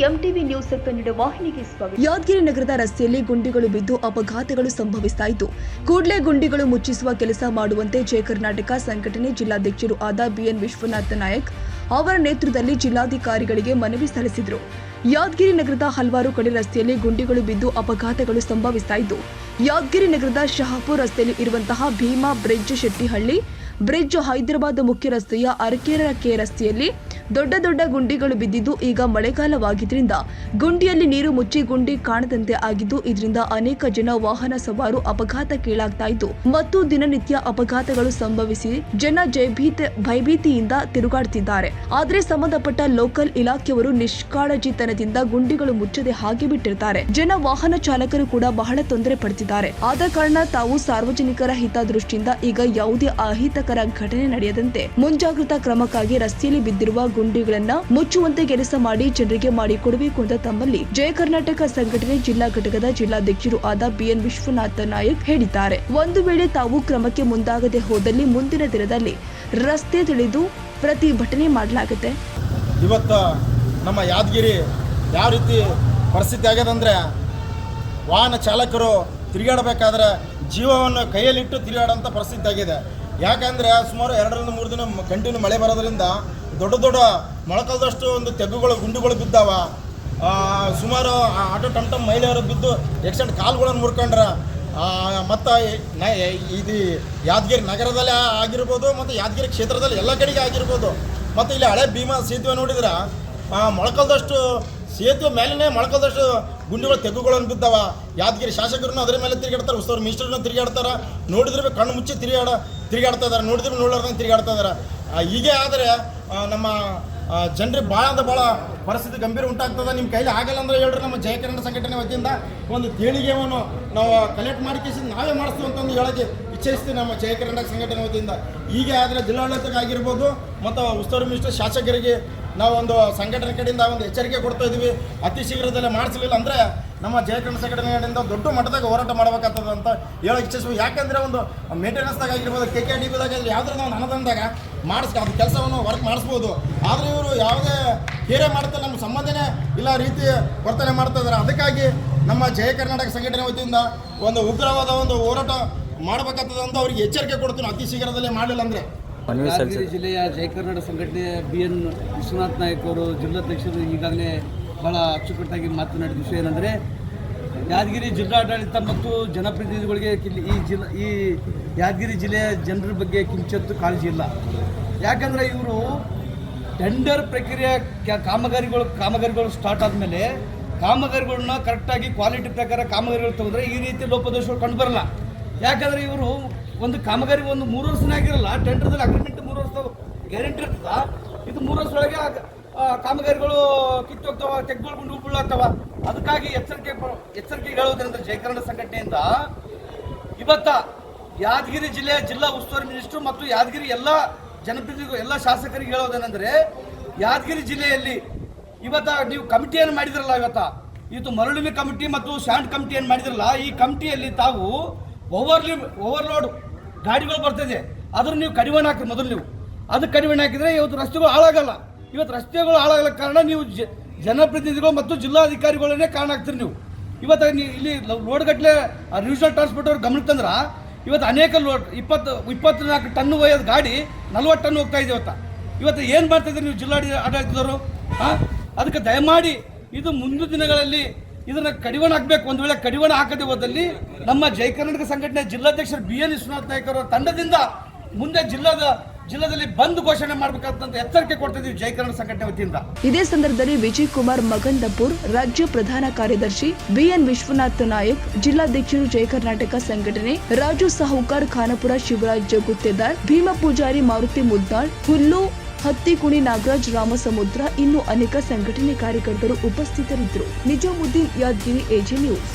News Kannada ವಾಹಿನಿಗೆ ಸ್ವಾಗತ. ಯಾದಗಿರಿ ನಗರದ ರಸ್ತೆಯಲ್ಲಿ ಗುಂಡಿಗಳು ಬಿದ್ದು ಅಪಘಾತಗಳು ಸಂಭವಿಸ್ತಾ ಇದ್ದು ಕೂಡಲೇ ಗುಂಡಿಗಳು ಮುಚ್ಚಿಸುವ ಕೆಲಸ ಮಾಡುವಂತೆ ಜಯ ಕರ್ನಾಟಕ ಸಂಘಟನೆ ಜಿಲ್ಲಾಧ್ಯಕ್ಷರು ಆದ ಬಿಎನ್ ವಿಶ್ವನಾಥ ನಾಯಕ್ ಅವರ ನೇತೃತ್ವದಲ್ಲಿ ಜಿಲ್ಲಾಧಿಕಾರಿಗಳಿಗೆ ಮನವಿ ಸಲ್ಲಿಸಿದರು. ಯಾದಗಿರಿ ನಗರದ ಹಲವಾರು ಕಡೆ ರಸ್ತೆಯಲ್ಲಿ ಗುಂಡಿಗಳು ಬಿದ್ದು ಅಪಘಾತಗಳು ಸಂಭವಿಸ್ತಾ ಇದ್ದು ಯಾದಗಿರಿ ನಗರದ ಶಹಾಪುರ್ ರಸ್ತೆಯಲ್ಲಿ ಇರುವಂತಹ ಭೀಮಾ ಬ್ರಿಡ್ಜ್ ಶೆಟ್ಟಿಹಳ್ಳಿ, ಬ್ರಿಡ್ಜ್ ಹೈದರಾಬಾದ್ ಮುಖ್ಯ ರಸ್ತೆಯ ಅರಕೇರ ಕೆ ರಸ್ತೆಯಲ್ಲಿ ದೊಡ್ಡ ದೊಡ್ಡ ಗುಂಡಿಗಳು ಬಿದ್ದಿದ್ದು ಈಗ ಮಳೆಗಾಲವಾಗಿದ್ದರಿಂದ ಗುಂಡಿಯಲ್ಲಿ ನೀರು ಮುಚ್ಚಿ ಗುಂಡಿ ಕಾಣದಂತೆ ಆಗಿದ್ದು ಇದರಿಂದ ಅನೇಕ ಜನ ವಾಹನ ಸವಾರು ಅಪಘಾತಕ್ಕೀಡಾಗ್ತಾ ಇದ್ದು ಮತ್ತು ದಿನನಿತ್ಯ ಅಪಘಾತಗಳು ಸಂಭವಿಸಿ ಜನ ಜಯಭೀತ ಭಯಭೀತಿಯಿಂದ ತಿರುಗಾಡ್ತಿದ್ದಾರೆ. ಆದರೆ ಸಂಬಂಧಪಟ್ಟ ಲೋಕಲ್ ಇಲಾಖೆಯವರು ನಿಷ್ಕಾಳಜಿತನದಿಂದ ಗುಂಡಿಗಳು ಮುಚ್ಚದೆ ಹಾಗೆ ಬಿಟ್ಟಿರ್ತಾರೆ. ಜನ ವಾಹನ ಚಾಲಕರು ಕೂಡ ಬಹಳ ತೊಂದರೆ ಪಡ್ತಿದ್ದಾರೆ. ಆದ ಕಾರಣ ತಾವು ಸಾರ್ವಜನಿಕರ ಹಿತದೃಷ್ಟಿಯಿಂದ ಈಗ ಯಾವುದೇ ಅಹಿತಕರ ಘಟನೆ ನಡೆಯದಂತೆ ಮುಂಜಾಗ್ರತಾ ಕ್ರಮಕ್ಕಾಗಿ ರಸ್ತೆಯಲ್ಲಿ ಬಿದ್ದಿರುವ ಗುಂಡಿಗಳನ್ನ ಮುಚ್ಚುವಂತೆ ಕೆಲಸ ಮಾಡಿ ಜನರಿಗೆ ಮಾಡಿ ಕೊಡಬೇಕು ಅಂತ ತಮ್ಮಲ್ಲಿ ಜಯ ಕರ್ನಾಟಕ ಸಂಘಟನೆ ಜಿಲ್ಲಾ ಘಟಕದ ಜಿಲ್ಲಾಧ್ಯಕ್ಷರು ಆದ ಬಿಎನ್ ವಿಶ್ವನಾಥ ನಾಯಕ್ ಹೇಳಿದ್ದಾರೆ. ಒಂದು ವೇಳೆ ತಾವು ಕ್ರಮಕ್ಕೆ ಮುಂದಾಗದೆ ಹೋದಲ್ಲಿ ಮುಂದಿನ ದಿನದಲ್ಲಿ ರಸ್ತೆ ತಿಳಿದು ಪ್ರತಿಭಟನೆ ಮಾಡಲಾಗುತ್ತೆ. ಇವತ್ತು ನಮ್ಮ ಯಾದಗಿರಿ ಯಾವ ರೀತಿ ಪರಿಸ್ಥಿತಿ ಆಗ್ಯದಂದರೆ ವಾಹನ ಚಾಲಕರು ತಿರುಗಾಡಬೇಕಾದ್ರೆ ಜೀವವನ್ನು ಕೈಯಲ್ಲಿಟ್ಟು ತಿರುಗಾಡೋಂಥ ಪರಿಸ್ಥಿತಿ ಆಗಿದೆ. ಯಾಕಂದರೆ ಸುಮಾರು ಎರಡರಿಂದ ಮೂರು ದಿನ ಕಂಟಿನ್ಯೂ ಮಳೆ ಬರೋದ್ರಿಂದ ದೊಡ್ಡ ದೊಡ್ಡ ಮೊಳಕಲ್ದಷ್ಟು ಒಂದು ತೆಗ್ಗುಗಳು, ಗುಂಡುಗಳು ಬಿದ್ದಾವ. ಸುಮಾರು ಆಟೋ ಟಮ್ ಟಮ್ ಮಹಿಳೆಯರು ಬಿದ್ದು ಎಕ್ಸೆಂಟ್ ಕಾಲುಗಳನ್ನು ಮುರ್ಕೊಂಡ್ರ. ಮತ್ತು ಇದು ಯಾದಗಿರಿ ನಗರದಲ್ಲೇ ಆಗಿರ್ಬೋದು, ಮತ್ತು ಯಾದಗಿರಿ ಕ್ಷೇತ್ರದಲ್ಲಿ ಎಲ್ಲ ಕಡೆಗೆ ಆಗಿರ್ಬೋದು. ಮತ್ತು ಇಲ್ಲಿ ಹಳೆ ಭೀಮಾ ಸೇತುವೆ ನೋಡಿದ್ರೆ? ಮೊಳಕಲ್ದಷ್ಟು ಸೇತುವೆ ಮೇಲೇ ಮೊಳಕಲ್ದಷ್ಟು ಗುಂಡಿಗಳು, ತೆಗ್ಗುಗಳನ್ನು ಬಿದ್ದಾವ. ಯಾದಗಿರಿ ಶಾಸಕರನ್ನು ಅದರ ಮೇಲೆ ತಿರುಗಾಡ್ತಾರೆ, ಉಸ್ತವ್ರ ಮಿನಿಸ್ಟರ್ನ ತಿರುಗಾಡ್ತಾರೆ. ನೋಡಿದ್ರೆ ಕಣ್ಣು ಮುಚ್ಚಿ ತಿರುಗಾಡ, ತಿರುಗಾಡ್ತಾ ಇದ್ದಾರೆ ನೋಡಿದ್ರೆ ನೋಡ್ಲಾರ್ದಂಗೆ ತಿರುಗಾಡ್ತಾ ಇದ್ದಾರೆ ಹೀಗೆ ಆದರೆ ನಮ್ಮ ಜನರಿಗೆ ಭಾಳ ಅಂದ್ರೆ ಭಾಳ ಪರಿಸ್ಥಿತಿ ಗಂಭೀರ ಉಂಟಾಗ್ತದೆ. ನಿಮ್ಮ ಕೈಲಿ ಆಗಲ್ಲ ಅಂದ್ರೆ ಹೇಳ್ರಿ ನಮ್ಮ ಜಯ ಕನ್ನಡ ಸಂಘಟನೆ ವತಿಯಿಂದ ಒಂದು ದೇಣಿಗೆಯನ್ನು ನಾವು ಕಲೆಕ್ಟ್ ಮಾಡಿ ಕೇಸಿ ನಾವೇ ಮಾಡಿಸ್ತೀವಿ ಅಂತಂದು ಹೇಳೋಕ್ಕೆ ಇಚ್ಛಿಸ್ತೀವಿ ನಮ್ಮ ಜಯ ಕರ್ನಾಟಕ ಸಂಘಟನೆ ವತಿಯಿಂದ. ಹೀಗೆ ಆದರೆ ಜಿಲ್ಲಾಡಳಿತಕ್ಕಾಗಿರ್ಬೋದು ಮತ್ತು ಉಸ್ತುವಾರಿ ಮಿನಿಸ್ಟರ್ ಶಾಸಕರಿಗೆ ನಾವು ಒಂದು ಸಂಘಟನೆ ಕಡೆಯಿಂದ ಒಂದು ಎಚ್ಚರಿಕೆ ಕೊಡ್ತಾ ಇದ್ದೀವಿ. ಅತಿ ಶೀಘ್ರದಲ್ಲೇ ಮಾಡಿಸಲಿಲ್ಲ ಅಂದರೆ ನಮ್ಮ ಜಯ ಕನ್ನಡ ಸಂಘಟನೆಗಳಿಂದ ದೊಡ್ಡ ಮಟ್ಟದಾಗ ಹೋರಾಟ ಮಾಡಬೇಕಾಗ್ತದೆ ಅಂತ ಹೇಳೋ ಇಚ್ಛಿಸುವ ಯಾಕಂದರೆ ಒಂದು ಮೇಂಟೆನೆನ್ಸ್ದಾಗ ಆಗಿರ್ಬೋದು ಕೆ ಕೆ ಡಿ ಬಿದಾಗ ಯಾವುದಾದ್ರು ಒಂದು ಅನುದಾನದಾಗ ಮಾಡಿಸ್ ಅದು ಕೆಲಸವನ್ನು ವರ್ಕ್ ಮಾಡಿಸ್ಬೋದು. ಆದರೆ ಇವರು ಯಾವುದೇ ಕೇರೆ ಮಾಡ್ತಾರೆ ನಮ್ಮ ಸಂಬಂಧನೇ ಇಲ್ಲ ರೀತಿ ವರ್ತನೆ ಮಾಡ್ತಾ ಇದ್ದಾರೆ ಅದಕ್ಕಾಗಿ ನಮ್ಮ ಜಯ ಕರ್ನಾಟಕ ಸಂಘಟನೆ ವತಿಯಿಂದ ಒಂದು ಉಗ್ರವಾದ ಒಂದು ಹೋರಾಟ ಮಾಡಬೇಕಾಗ್ತದೆ ಅಂತ ಅವ್ರಿಗೆ ಎಚ್ಚರಿಕೆ ಕೊಡ್ತೀನಿ. ಅತಿ ಶೀಘ್ರದಲ್ಲೇ ಮಾಡಲಿಲ್ಲ ಅಂದರೆ. ಜಿಲ್ಲೆಯ ಜಯ ಕರ್ನಾಟಕ ಸಂಘಟನೆಯ ಬಿ ಎನ್ ವಿಶ್ವನಾಥ್ ನಾಯಕ್ ಅವರು ಜಿಲ್ಲಾಧ್ಯಕ್ಷರು ಈಗಾಗಲೇ ಭಾಳ ಅಚ್ಚುಕಟ್ಟಾಗಿ ಮಾತನಾಡಿದ ವಿಷಯ ಏನಂದರೆ, ಯಾದಗಿರಿ ಜಿಲ್ಲಾಡಳಿತ ಮತ್ತು ಜನಪ್ರತಿನಿಧಿಗಳಿಗೆ ಈ ಜಿಲ್ಲಾ ಈ ಯಾದಗಿರಿ ಜಿಲ್ಲೆಯ ಜನರ ಬಗ್ಗೆ ಕಿಂಚತ್ತು ಕಾಳಜಿ ಇಲ್ಲ. ಯಾಕಂದರೆ ಇವರು ಟೆಂಡರ್ ಪ್ರಕ್ರಿಯೆ ಕಾಮಗಾರಿಗಳು ಕಾಮಗಾರಿಗಳು ಸ್ಟಾರ್ಟ್ ಆದಮೇಲೆ ಕಾಮಗಾರಿಗಳನ್ನ ಕರೆಕ್ಟಾಗಿ ಕ್ವಾಲಿಟಿ ಪ್ರಕಾರ ಕಾಮಗಾರಿಗಳು ತಗೊಂಡ್ರೆ ಈ ರೀತಿ ಲೋಪದೋಷಗಳು ಕಂಡುಬರಲ್ಲ. ಯಾಕಂದರೆ ಇವರು ಒಂದು ಕಾಮಗಾರಿ ಒಂದು ಮೂರು ವರ್ಷನೇ ಆಗಿರಲ್ಲ, ಟೆಂಡರ್ದಲ್ಲಿ ಅಗ್ರಿಮೆಂಟ್ ಮೂರು ವರ್ಷ ಗ್ಯಾರಂಟಿ ಇರ್ತದ? ಇದು ಮೂರು ವರ್ಷದೊಳಗೆ ಆ- ಆ ಕಾಮಗಾರಿಗಳು ಕಿತ್ತೋಗ್ತಾವ ತೆಗೆದುಕೊಂಡು ಬೀಳಾಗ್ತಾವ ಅದಕ್ಕಾಗಿ ಎಚ್ಚರಿಕೆ ಎಚ್ಚರಿಕೆ ಹೇಳೋದ್ರಿಂದ ಜಯಕರಣ ಸಂಘಟನೆಯಿಂದ ಇವತ್ತ ಯಾದಗಿರಿ ಜಿಲ್ಲೆಯ ಜಿಲ್ಲಾ ಉಸ್ತುವಾರಿ ಮಿನಿಸ್ಟರ್ ಮತ್ತು ಯಾದಗಿರಿ ಎಲ್ಲ ಜನಪ್ರತಿನಿಧಿಗಳು, ಎಲ್ಲ ಶಾಸಕರಿಗೆ ಹೇಳೋದೇನೆಂದರೆ ಯಾದಗಿರಿ ಜಿಲ್ಲೆಯಲ್ಲಿ ಇವತ್ತ ನೀವು ಕಮಿಟಿಯನ್ನು ಮಾಡಿದ್ರಲ್ಲ ಇವತ್ತ? ಇದು ಮರಳುವಿ ಕಮಿಟಿ ಮತ್ತು ಸ್ಯಾಂಡ್ ಕಮಿಟಿಯನ್ನು ಮಾಡಿದ್ರಲ್ಲ? ಈ ಕಮಿಟಿಯಲ್ಲಿ ತಾವು ಓವರ್ಲಿ ಓವರ್ಲೋಡ್ ಗಾಡಿಗಳು ಬರ್ತಿದೆ. ಅದನ್ನು ನೀವು ಕಡಿವಾಣ ಹಾಕ್ರಿ ಮೊದಲು ನೀವು. ಅದು ಕಡಿವಾಣ ಹಾಕಿದ್ರೆ ಇವತ್ತು ರಸ್ತೆಗಳು ಹಾಳಾಗಲ್ಲ. ಇವತ್ತು ರಸ್ತೆಗಳು ಹಾಳಾಗಲ್ಲ ಕಾರಣ ನೀವು ಜನಪ್ರತಿನಿಧಿಗಳು ಮತ್ತು ಜಿಲ್ಲಾಧಿಕಾರಿಗಳನ್ನೇ ಕಾರಣ ಆಗ್ತೀರಿ ನೀವು. ಇವತ್ತು ಇಲ್ಲಿ ರೋಡ್ಗಟ್ಟಲೆ ರಿವಿಷನಲ್ ಟ್ರಾನ್ಸ್ಪೋರ್ಟ್ ಅವ್ರು ಗಮನಕ್ಕೆ ತಂದ್ರೆ? ಇವತ್ತು ಅನೇಕ ಲೋಡ್ ಇಪ್ಪತ್ತು, ಇಪ್ಪತ್ನಾಲ್ಕು ಟನ್ ಒಯ್ಯೋದು ಗಾಡಿ ನಲ್ವತ್ತು ಟನ್ ಹೋಗ್ತಾ ಇದೆ ಇವತ್ತು. ಇವತ್ತು ಏನು ಮಾಡ್ತಿದ್ರಿ ನೀವು ಜಿಲ್ಲಾಡಿ, ಆಡಳಿತದವರು? ಹಾಂ ಅದಕ್ಕೆ ದಯಮಾಡಿ ಇದು ಮುಂದಿನ ದಿನಗಳಲ್ಲಿ ಇದನ್ನು ಕಡಿವಾಣ ಹಾಕಬೇಕು. ಒಂದು ವೇಳೆ ಕಡಿವಾಣ ಹಾಕದೆ ಹೋದಲ್ಲಿ ನಮ್ಮ ಜೈ ಕರ್ನಾಟಕ ಸಂಘಟನೆ ಜಿಲ್ಲಾಧ್ಯಕ್ಷರು ಬಿ ಎನ್ ವಿಶ್ವನಾಥ್ ನಾಯ್ಕ ಅವರ ತಂಡದಿಂದ ಮುಂದೆ ಜಿಲ್ಲಾದ ಜಿಲ್ಲಾದಲ್ಲಿ ಬಂದ್ ಘೋಷಣೆ ಎಚ್ಚರಿಕೆ ಸಂಘಟನೆ ಇದೇ ಸಂದರ್ಭದಲ್ಲಿ ವಿಜಯ್ ಕುಮಾರ್ ಮಗಂದಪುರ್ ರಾಜ್ಯ ಪ್ರಧಾನ ಕಾರ್ಯದರ್ಶಿ ಬಿಎನ್ ವಿಶ್ವನಾಥ್ ನಾಯಕ್, ಜಿಲ್ಲಾಧ್ಯಕ್ಷರು ಜಯ ಕರ್ನಾಟಕ ಸಂಘಟನೆ, ರಾಜು ಸಾಹುಕಾರ್ ಖಾನಾಪುರ ಶಿವರಾಜ್ ಗುತ್ತೇದಾರ್ ಭೀಮ ಪೂಜಾರಿ ಮಾರುತಿ ಮುದ್ದಾಳ್, ಹುಲ್ಲು ಹತ್ತಿಕುಣಿ ನಾಗರಾಜ್ ರಾಮಸಮುದ್ರ ಇನ್ನು ಅನೇಕ ಸಂಘಟನೆ ಕಾರ್ಯಕರ್ತರು ಉಪಸ್ಥಿತರಿದ್ದರು. Nizamuddin Yadgiri, AJ news.